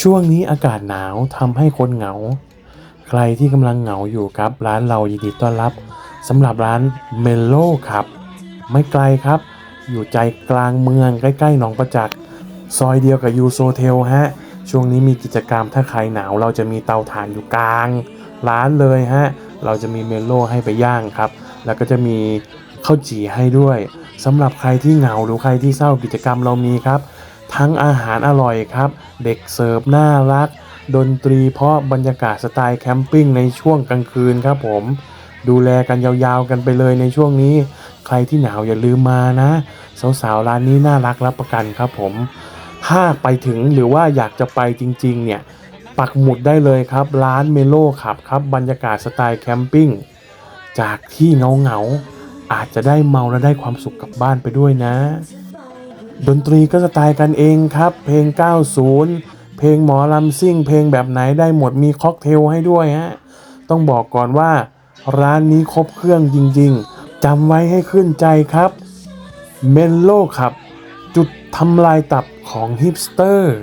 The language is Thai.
ช่วงนี้อากาศหนาวทำให้คนเหงา ใครที่กำลังเหงาอยู่ครับ ร้านเรายินดีต้อนรับสำหรับร้านเมลโลครับ ไม่ไกลครับ อยู่ใจกลางเมืองใกล้ๆหนองประจักษ์ซอยเดียวกับยูโซเทลฮะ ช่วงนี้มีกิจกรรมถ้าใครหนาวเราจะมีเตาถ่านอยู่กลาง ร้านเลยฮะ เราจะมีเมลโลให้ไปย่างครับ แล้วก็จะมีข้าวจี่ให้ด้วยสำหรับใครที่เหงาหรือใครที่เศร้ากิจกรรมเรามีครับ ทั้งอาหารอร่อยครับ เด็กเสิร์ฟน่ารัก ดนตรีเพราะบรรยากาศสไตล์แคมปิ้งในช่วงกลางคืนครับผม ดูแลกันยาวๆกันไปเลยในช่วงนี้ ใครที่หนาวอย่าลืมมานะ สาวๆร้านนี้น่ารักรับประกันครับผม ถ้าไปถึงหรือว่าอยากจะไปจริงๆ เนี่ยปักหมุดได้เลยครับ ร้านเมโลขับครับบรรยากาศสไตล์แคมปิ้งจากที่เงาๆอาจจะได้เมาและได้ความสุขกลับบ้านไปด้วยนะ ดนตรีก็สไตล์กันเองครับ เพลง 90 เพลงหมอลำซิ่ง เพลงแบบไหนได้หมดมีค็อกเทลให้ด้วยฮะ ต้องบอกก่อนว่าร้านนี้ครบเครื่องจริงๆจำไว้ให้ขึ้นใจครับเมนโลครับ จุดทำลายตับของฮิปสเตอร์